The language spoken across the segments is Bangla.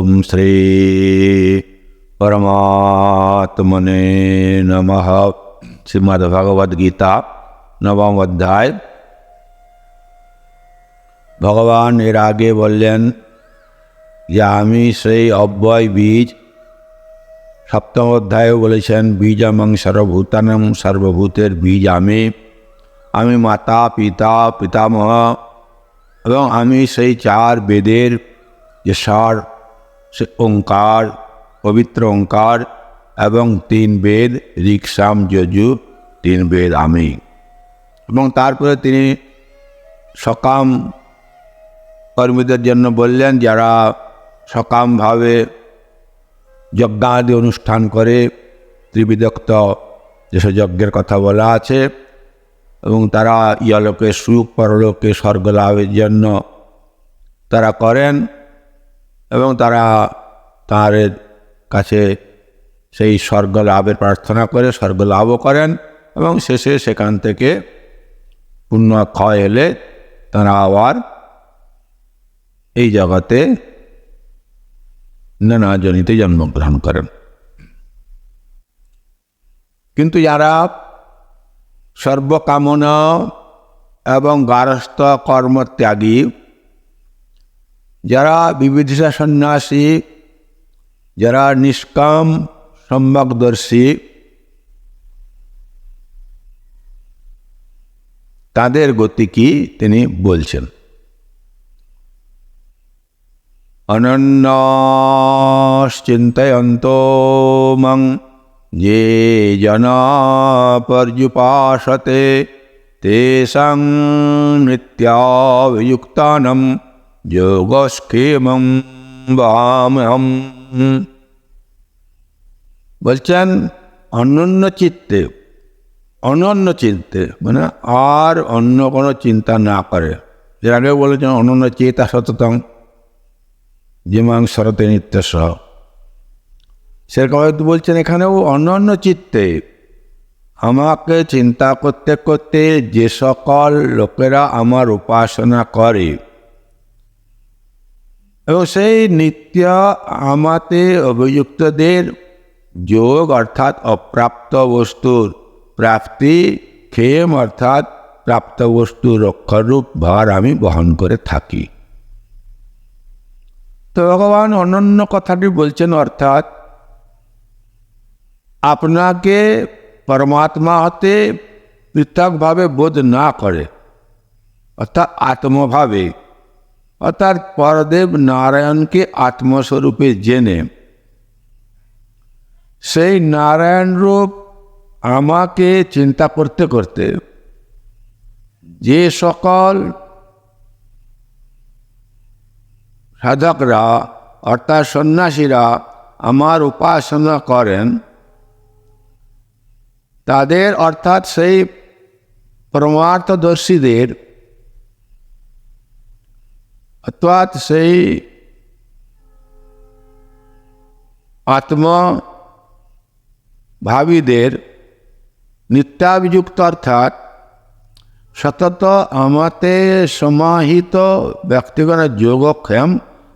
ওম শ্রী পরমাত্মনে নমঃ শ্রীমদ্ ভগবদ নবম অধ্যায় ভগবান এর আগে বললেন যে আমি সেই অব্যয় বীজ সপ্তম অধ্যায়েও বলেছেন বীজামং সর্বভূতানম সর্বভূতের বীজ আমি আমি মাতা পিতা পিতামহ এবং আমি সেই চার বেদের যে সার সে ওঙ্কার, পবিত্র ওঙ্কার এবং তিন বেদ ঋক্সাম যজু, তিন বেদ, আমি। এবং তারপরে তিনি সকাম কর্মীদের জন্য বললেন, যারা সকামভাবে যজ্ঞাদি অনুষ্ঠান করে, ত্রিবিদক্ত যেসব যজ্ঞের কথা বলা আছে, এবং তারা ইয়লোকে সুখ, পরলোকে স্বর্গ লাভের জন্য তারা করেন। এবং তারা তার কাছে সেই স্বর্গ লাভের প্রার্থনা করে স্বর্গ লাভও করেন এবং শেষে সেখান থেকে পুণ্য ক্ষয় এলে তারা আবার এই জগতে নানা জনিতে জন্মগ্রহণ করেন। কিন্তু যারা সর্বকামনা এবং গারস্থ কর্মত্যাগী যারা বিবিধিষা সন্ন্যাসী, যারা নিষ্কাম সম্যকদর্শী তাদের গতি কি তিনি বলছেন? অনন্যশ্চিন্তয়ন্ত মং, যে জনা পর্যুপাসতে তেষাং নিত্যাভিযুক্তানম। যোগস্ক্ষেমম বামহম বলছেন অনন্য চিত্তে অনন্য চিন্তে মানে আর অন্য কোনো চিন্তা না করে এর আগে বলেছেন অনন্য চেতা সততং জিমাং শরতে নিত্য সহ সেরকম হয়তো বলছেন এখানেও অনন্য চিত্তে আমাকে চিন্তা করতে করতে যে সকল লোকেরা আমার উপাসনা করে এবং সেই নিত্য আমাতে অভিযুক্তদের যোগ অর্থাৎ অপ্রাপ্ত বস্তুর প্রাপ্তি, ক্ষেম অর্থাৎ প্রাপ্ত বস্তুর রক্ষারূপ ভার আমি বহন করে থাকি। তো ভগবান অনন্য কথাটি বলছেন অর্থাৎ, আপনাকে পরমাত্মা হতে পৃথকভাবে বোধ না করে, অর্থাৎ আত্মভাবে অর্থাৎ পরদেব নারায়ণকে আত্মস্বরূপে জেনে, সেই নারায়ণ রূপ আমাকে চিন্তা করতে করতে যে সকল সাধকরা অর্থাৎ সন্ন্যাসীরা আমার উপাসনা করেন, তাদের অর্থাৎ সেই পরমার্থদর্শীদের অর্থাৎ সেই আত্ম ভাবীদের নিত্যাভিযুক্ত অর্থাৎ সতত আমাতে সমাহিত ব্যক্তিগণের যোগক্ষেম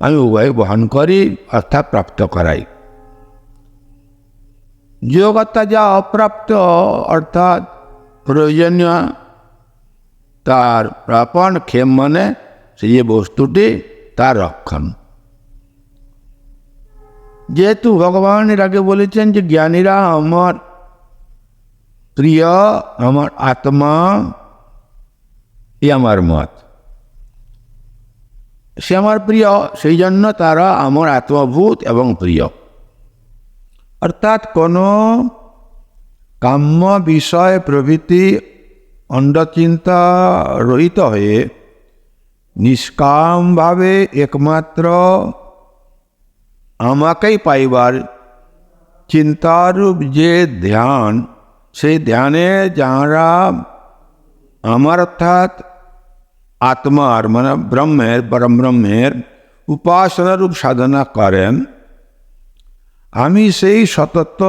আমি উভয় বহন করি অর্থাৎ প্রাপ্ত করাই যোগ অর্থাৎ যা অপ্রাপ্ত অর্থাৎ প্রয়োজনীয় তার প্রাপণ ক্ষেম মানে সে যে বস্তুটি তার রক্ষণ। যেহেতু ভগবান এর আগে বলেছেন যে জ্ঞানীরা আমার প্রিয়, আমার আত্মা এই আমার মত। সে আমার প্রিয়, সেই জন্য তারা আমার আত্মভূত এবং প্রিয়। অর্থাৎ কোনো কাম্য বিষয় প্রভৃতি অন্ডচিন্তা রহিত হয়ে নিষ্কামভাবে একমাত্র আমাকেই পাইবার চিন্তারূপ যে ধ্যান, সেই ধ্যানে যাঁরা আমার অর্থাৎ আত্মার মানে ব্রহ্মের পরম ব্রহ্মের উপাসনারূপ সাধনা করেন, আমি সেই সতত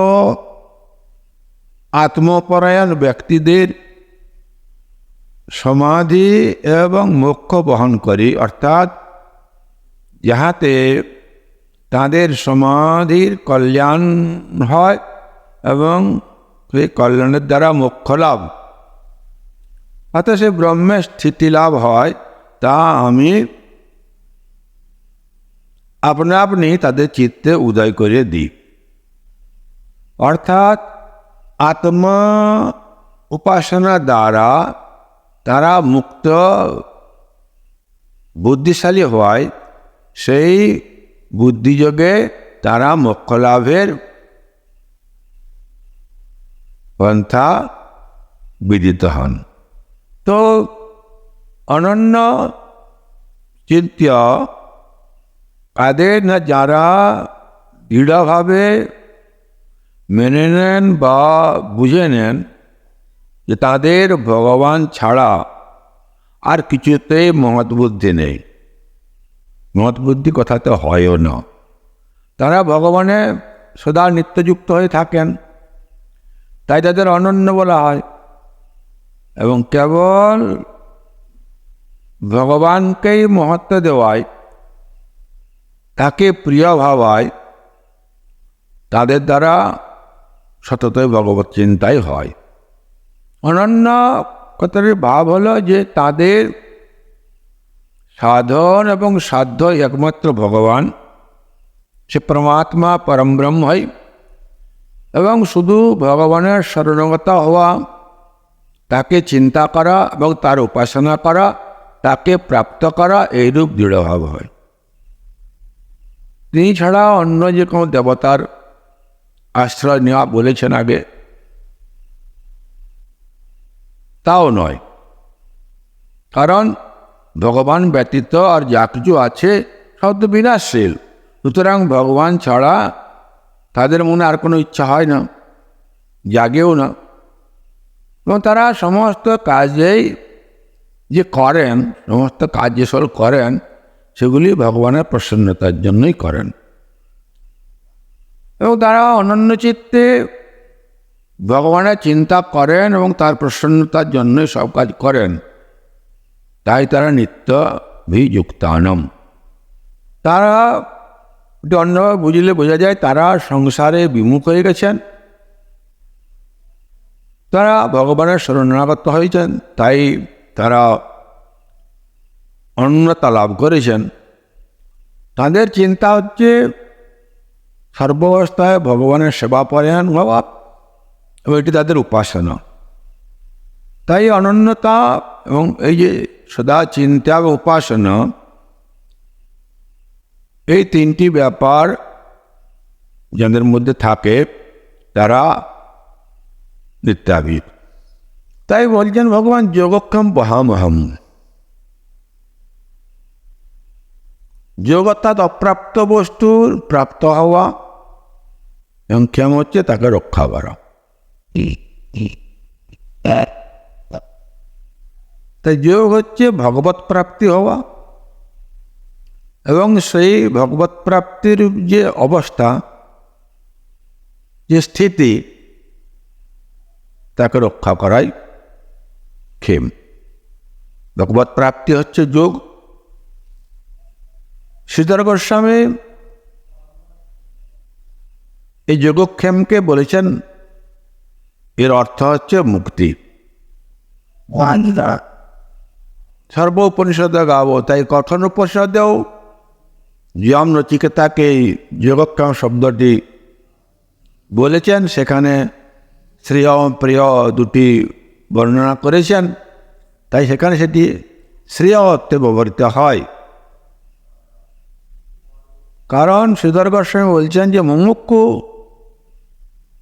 আত্মপরায়ণ ব্যক্তিদের সমাধি এবং মোক্ষ বহন করি, অর্থাৎ যাহাতে তাদের সমাধির কল্যাণ হয় এবং সেই কল্যাণের দ্বারা মোক্ষ লাভ। অর্থাৎ সে ব্রহ্মের স্থিতি লাভ হয়, তা আমি আপনা আপনি তাদের চিত্তে উদয় করে দিই। অর্থাৎ আত্মা উপাসনা দ্বারা তারা মুক্ত বুদ্ধিশালী হয় সেই বুদ্ধিযোগে তারা মোক্ষ লাভের পন্থা বিদিত হন। তো অনন্য চিন্ত্য তাদের না যারা দৃঢ়ভাবে মেনে নেন বা বুঝে নেন যে তাদের ভগবান ছাড়া আর কিছুতেই মহৎ বুদ্ধি নেই। মহৎ বুদ্ধি কথাতে হয়ও না। তারা ভগবানে সদা নিত্যযুক্ত হয়ে থাকেন। তাই তাদের অনন্য বলা হয়। এবং কেবল ভগবানকেই মহত্ব দেওয়ায়, তাকে প্রিয় ভাবায়, তাদের দ্বারা সততই ভগবত চিন্তাই হয়। অনন্য কথার ভাব হলো যে তাদের সাধন এবং সাধ্য একমাত্র ভগবান। সে পরমাত্মা পরম ব্রহ্মই। এবং শুধু ভগবানের শরণগতা হওয়া, তাকে চিন্তা করা এবং তার উপাসনা করা, তাকে প্রাপ্ত করা এইরূপ দৃঢ়ভাব হয়। তিনি ছাড়া অন্য যে কোনো দেবতার আশ্রয় নেওয়া বলেছেন আগে। তাও নয়। কারণ ভগবান ব্যতীত আর যা কিছু আছে সব তো বিনাশশীল। সুতরাং ভগবান ছাড়া তাদের মনে আর কোনো ইচ্ছা হয় না, জাগেও না। এবং তারা সমস্ত কাজেই যে করেন, সমস্ত কাজ যে সব করেন, সেগুলি ভগবানের প্রসন্নতার জন্যই করেন। এবং তারা অনন্য চিত্তে ভগবানের চিন্তা করেন এবং তার প্রসন্নতার জন্যই সব কাজ করেন। তাই তারা নিত্য বিযুক্তানম তারা একটু অন্যভাবে বুঝলে বোঝা যায় তারা সংসারে বিমুখ হয়ে গেছেন। তারা ভগবানের শরণাগত হয়েছেন, তাই তারা অন্যতা লাভ করেছেন। তাদের চিন্তা হচ্ছে, সর্বাবস্থায় ভগবানের সেবা পরায়ণ হওয়া এবং এটি তাদের উপাসনা। তাই অনন্যতা এবং এই যে সদা চিন্তা এবং উপাসনা, এই তিনটি ব্যাপার যাদের মধ্যে থাকে, তারা নিত্যাবিদ তাই বলছেন ভগবান, যোগক্ষম বহামহম। যোগ অর্থাৎ অপ্রাপ্ত বস্তুর প্রাপ্ত হওয়া, এবং ক্ষম হচ্ছে তাকে রক্ষা করা। তাই যোগ হচ্ছে ভগবত প্রাপ্তি হওয়া। এবং সেই ভগবত প্রাপ্তির যে অবস্থা, যে স্থিতি, তাকে রক্ষা করাই ক্ষেম। ভগবত প্রাপ্তি হচ্ছে যোগ। শ্রীধর গোস্বামী এই যোগক্ষেমকে বলেছেন এর অর্থ হচ্ছে মুক্তি। সর্ব উপনিষদে গাব তাই কথন উপনিষদেও যম নচিকেতাকে এই যোগক্ষেম শব্দটি বলেছেন। সেখানে শ্রেয় প্রিয় দুটি বর্ণনা করেছেন। তাই সেখানে সেটি শ্রেয় অর্থে ব্যবহৃত হয়। কারণ শ্রীধর গোস্বামী বলছেন যে মুমুক্ষু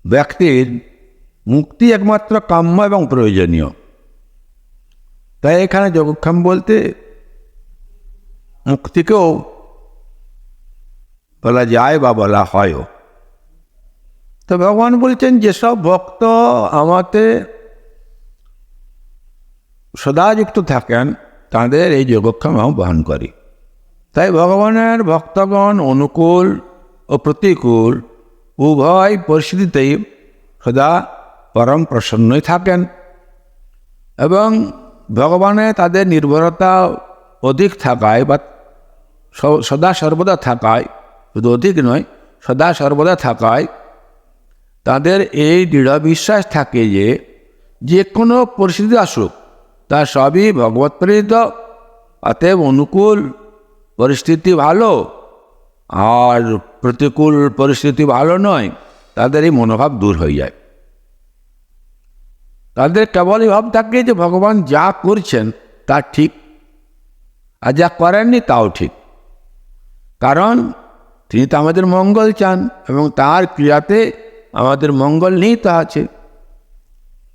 ব্যক্তির মুক্তি একমাত্র কাম্য এবং প্রয়োজনীয়। তাই এখানে যোগক্ষেম বলতে মুক্তিকেও বলা যায় বা বলা হয়ও। তো ভগবান বলছেন, যেসব ভক্ত আমাতে সদাযুক্ত থাকেন, তাদের এই যোগক্ষেম আমি বহন করি। তাই ভগবানের ভক্তগণ অনুকূল ও প্রতিকূল উভয় পরিস্থিতিতেই সদা পরম প্রসন্নই থাকেন। এবং ভগবানে তাদের নির্ভরতা অধিক থাকায় বা সদা সর্বদা থাকায়, শুধু অধিক নয়, সদা সর্বদা থাকায় তাদের এই দৃঢ় বিশ্বাস থাকে যে যে কোনো পরিস্থিতি আসুক, তা সবই ভগবত প্রেরিত, অতএব অনুকূল পরিস্থিতি ভালো, আর প্রতিকূল পরিস্থিতি ভালো নয়, তাদের এই মনোভাব দূর হয়ে যায়। তাদের কেবলই ভাব থাকে যে ভগবান যা করছেন তা ঠিক আর যা করেননি তাও ঠিক। কারণ তিনি তো আমাদের মঙ্গল চান এবং তার ক্রিয়াতে আমাদের মঙ্গল নিহিত আছে।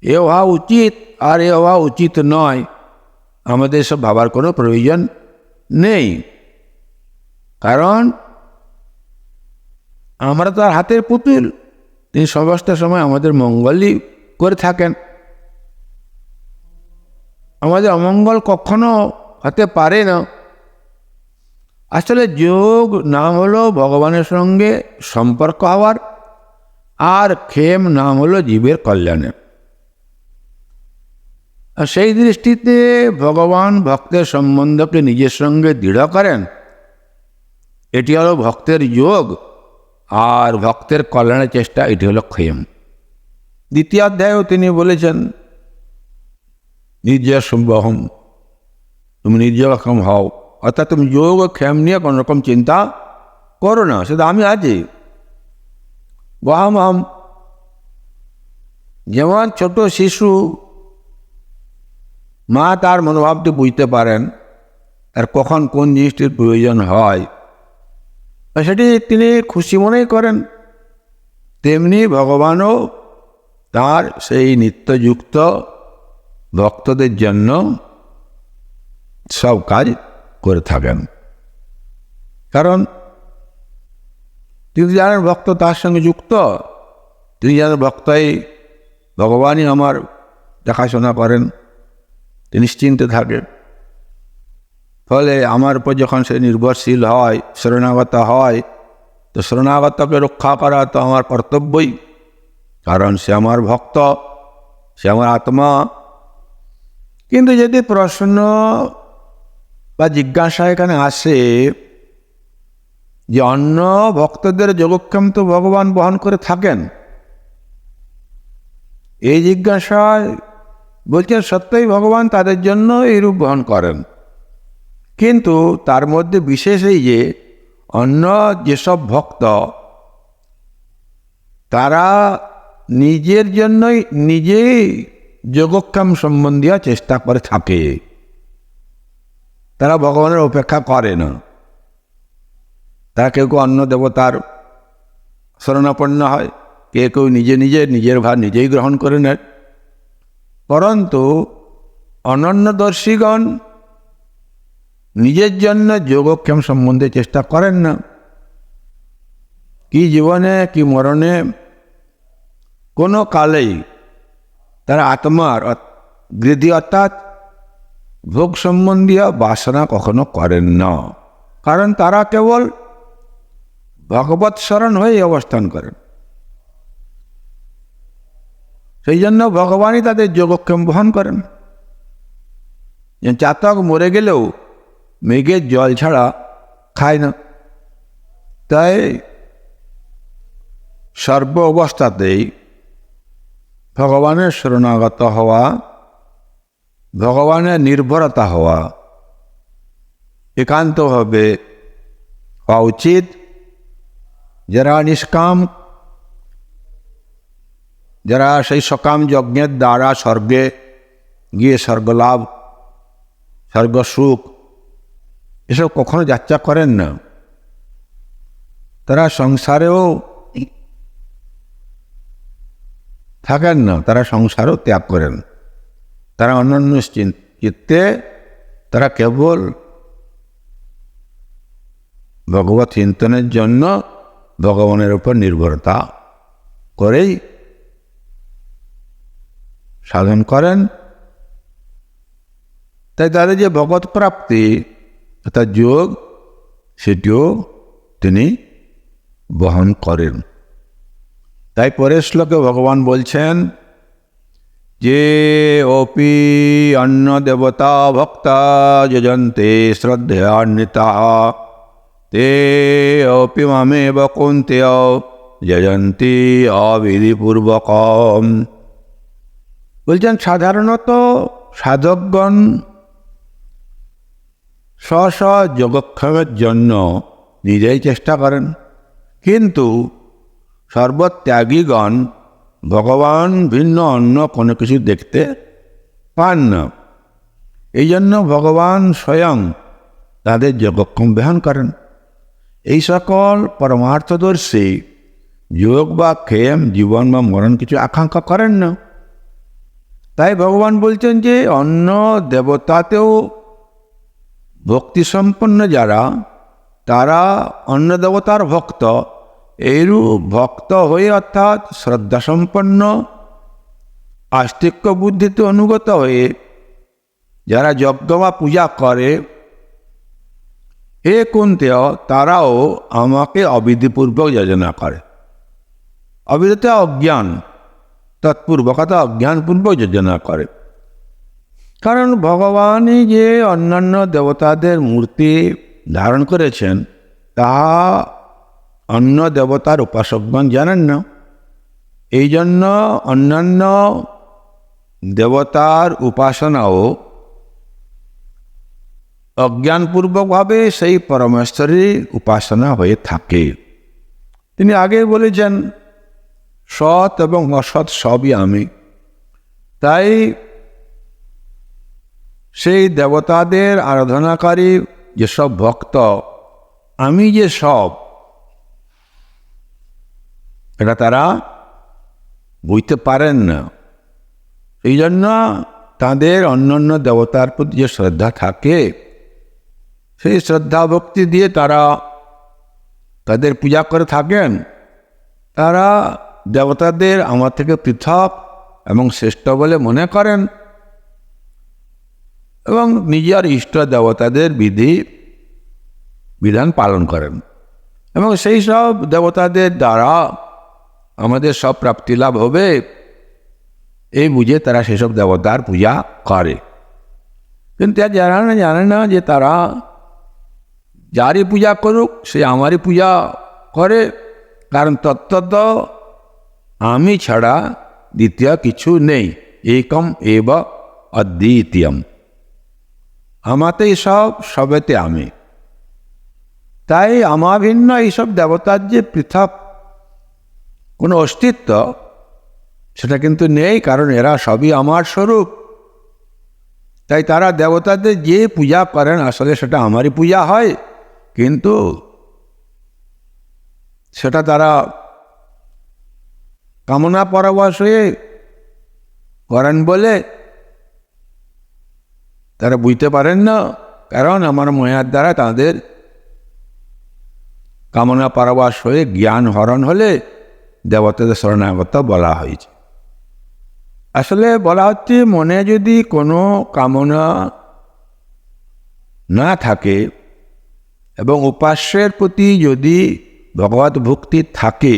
এ হওয়া উচিত আর এ হওয়া উচিত নয়। আমাদের সব ভাবার কোনো প্রয়োজন নেই। কারণ আমরা তো আর হাতের পুতুল। তিনি সমস্ত সময় আমাদের মঙ্গলই করে থাকেন। আমাদের অমঙ্গল কখনো হতে পারে না। আসলে যোগ নাম হলো ভগবানের সঙ্গে সম্পর্ক হওয়ার, আর ক্ষেম নাম হলো জীবের কল্যাণের। আর সেই দৃষ্টিতে ভগবান ভক্তের সম্বন্ধকে নিজের সঙ্গে দৃঢ় করেন, এটি হলো ভক্তের যোগ, আর ভক্তের কল্যাণের চেষ্টা, এটি হলো ক্ষেম। দ্বিতীয় অধ্যায়েও তিনি বলেছেন নির্জয় সম্বহম তুমি নির্জয়ক্ষম হও অর্থাৎ তুমি যোগ ক্ষেম নিয়ে কোনো রকম চিন্তা করো না সেটা আমি আছি বহাম যেমন ছোট শিশু মা তার মনোভাবটি বুঝতে পারেন আর কখন কোন জিনিসটির প্রয়োজন হয় সেটি তিনি খুশি মনেই করেন তেমনি ভগবানও তার সেই নিত্যযুক্ত ভক্তদের জন্য সব কাজ করে থাকেন। কারণ তিনি জানেন ভক্ত তার সঙ্গে যুক্ত। তিনি জানেন ভক্তই ভগবানই আমার দেখাশোনা করেন। তিনি নিশ্চিন্তে থাকেন ফলে আমার উপর যখন সে নির্ভরশীল হয়, শরণাগত হয়, তো শরণাগতকে রক্ষা করা তো আমার কর্তব্যই। কারণ সে আমার ভক্ত, সে আমার আত্মা। কিন্তু যদি প্রশ্ন বা জিজ্ঞাসা এখানে আসে যে অন্য ভক্তদের যোগক্ষম তো ভগবান বহন করে থাকেন, এই জিজ্ঞাসায় বলছেন, সত্যই ভগবান তাদের জন্য এই রূপ বহন করেন। কিন্তু তার মধ্যে বিশেষ এই যে অন্য যেসব ভক্ত, তারা নিজের জন্যই নিজেই যোগক্ষম সম্বন্ধীয় চেষ্টা করে থাকে। তারা ভগবানের অপেক্ষা করে না। তারা কেউ কেউ অন্য দেবতার শরণাপন্ন হয় কে কেউ নিজে নিজে নিজের ভার নিজেই গ্রহণ করে নেয়। পরন্তু অনন্যদর্শীগণ নিজের জন্য যোগক্ষেম সম্বন্ধে চেষ্টা করেন না। কি জীবনে, কি মরণে, কোনো কালেই তারা আত্মার বৃদ্ধি অর্থাৎ ভোগ সম্বন্ধীয় বাসনা কখনো করেন না। কারণ তারা কেবল ভগবত স্মরণ হয়ে অবস্থান করেন। সেই জন্য ভগবানই তাদের যোগক্ষেম বহন করেন। চাতক মরে গেলেও মেঘের জল ছাড়া খায় না। তাই সর্ব অবস্থাতেই ভগবানের শরণাগত হওয়া ভগবানের নির্ভরতা হওয়া, একান্তভাবে হওয়া উচিত। যারা নিষ্কাম, যারা সেই সকাম যজ্ঞের দ্বারা স্বর্গে গিয়ে স্বর্গলাভ স্বর্গসুখ এসব কখনো যাত্রা করেন না। তারা সংসারেও থাকেন না, তারা সংসারও ত্যাগ করেন। তারা অন্যান্য চিত্তে তারা কেবল ভগবত চিন্তনের জন্য ভগবানের উপর নির্ভরতা করেই সাধন করেন। তাই তাদের যে ভগবত প্রাপ্তি, অর্থাৎ যোগ সেটিও তিনি বহন করেন। তাই পরের শ্লোকে ভগবান বলছেন, যে অপি অন্য দেবতা ভক্তা যজন্তে শ্রদ্ধেয়ান্বিতা, তে অপি মামেব কুন্তেয় যজন্তি অবিধিপূর্বক বলছেন, সাধারণত সাধকগণ স্ব স্ব যোগক্ষেমের জন্য নিজেই চেষ্টা করেন। কিন্তু সর্বত্যাগীগণ ভগবান ভিন্ন অন্য কোনো কিছু দেখতে পান না। এই জন্য ভগবান স্বয়ং তাদের যোগক্ষম বহন করেন। এই সকল পরমার্থদর্শী যোগ বা ক্ষেম, জীবন বা মরণ কিছু আকাঙ্ক্ষা করেন না। তাই ভগবান বলছেন যে, অন্য দেবতাতেও ভক্তিসম্পন্ন যারা, তারা অন্য দেবতার ভক্ত। এইরূপ ভক্ত হয়ে অর্থাৎ শ্রদ্ধাসম্পন্ন আস্তিক্য বুদ্ধিতে অনুগত হয়ে যারা যজ্ঞ বা পূজা করে, হে কুন্তেয়, তারাও আমাকে অবিধিপূর্বক যোজনা করে। অবিধতে অজ্ঞান, তৎপূর্বকতা অজ্ঞানপূর্বক যোজনা করে। কারণ ভগবানই যে অন্যান্য দেবতাদের মূর্তি ধারণ করেছেন, তাহা অন্য দেবতার উপাসকগণ জানেন না। এই জন্য অন্যান্য দেবতার উপাসনাও অজ্ঞানপূর্বকভাবে সেই পরমেশ্বরীর উপাসনা হয়ে থাকে। তিনি আগে বলেছেন, সৎ এবং অসৎ সবই আমি। তাই সেই দেবতাদের আরাধনাকারী যেসব ভক্ত, আমি যে সব এটা তারা বুঝতে পারেন না। এই জন্য তাদের অন্যান্য দেবতার প্রতি যে শ্রদ্ধা থাকে, সেই শ্রদ্ধা ভক্তি দিয়ে তারা তাদের পূজা করে থাকেন। তারা দেবতাদের আমার থেকে পৃথক এবং শ্রেষ্ঠ বলে মনে করেন এবং নিজের ইষ্ট দেবতাদের বিধি, বিধান পালন করেন। এবং সেই সব দেবতাদের দ্বারা আমাদের সব প্রাপ্তি লাভ হবে। এই বুঝে তারা সেসব দেবতার পূজা করে। কিন্তু যারা না, জানে না যে তারা যারই পূজা করুক, সে আমারই পূজা করে। কারণ তত্ত্বত আমি ছাড়া দ্বিতীয় কিছু নেই। একম এব অদ্বিতীয়ম। আমাতেই সব, সবেতে আমি। তাই আমাভিন্ন এইসব দেবতার যে পৃথক কোনো অস্তিত্ব, সেটা কিন্তু নেই, কারণ এরা সবই আমার স্বরূপ। তাই তারা দেবতাদের যে পূজা করেন, আসলে সেটা আমারই পূজা হয়, কিন্তু সেটা তারা কামনা পরবাস হয়ে করেন বলে তারা বুঝতে পারেন না, কারণ আমার ময়ার দ্বারা তাদের কামনা পরবাস হয়ে জ্ঞান হরণ হলে দেবতাদের শরণাগত বলা হয়েছে। আসলে বলা হচ্ছে, মনে যদি কোনো কামনা না থাকে এবং উপাস্যের প্রতি যদি ভগবত ভক্তি থাকে,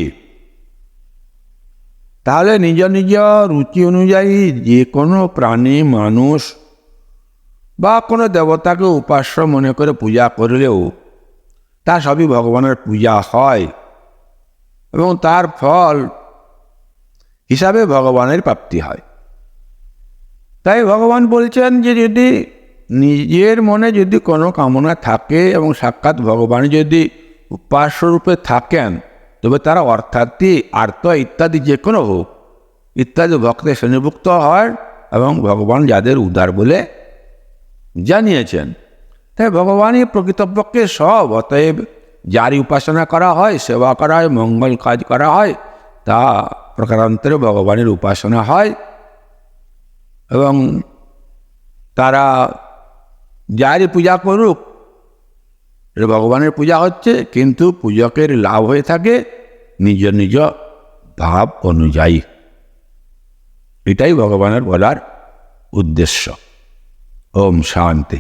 তাহলে নিজ নিজ রুচি অনুযায়ী যে কোনো প্রাণী, মানুষ বা কোনো দেবতাকে উপাস্য মনে করে পূজা করলেও তা সবই ভগবানের পূজা হয়। এবং তার ফল হিসাবে ভগবানের প্রাপ্তি হয়। তাই ভগবান বলছেন যে যদি নিজের মনে যদি কোনো কামনা থাকে এবং সাক্ষাৎ ভগবান যদি উপাস্য রূপে থাকেন, তবে তারা অর্থাৎই আর্ত ইত্যাদি যে কোনো হোক, ইত্যাদি ভক্তের শ্রেণীভুক্ত হয় এবং ভগবান যাদের উদার বলে জানিয়েছেন। তাই ভগবানই প্রকৃতপক্ষে সব, অতএব যারই উপাসনা করা হয়, সেবা করা হয়, মঙ্গল কাজ করা হয়, তা প্রকারান্তরে ভগবানের উপাসনা হয়। এবং তারা যারই পূজা করুক ভগবানের পূজা হচ্ছে, কিন্তু পূজকের লাভ হয়ে থাকে নিজ নিজ ভাব অনুযায়ী। এটাই ভগবানের বলার উদ্দেশ্য। ওম শান্তি।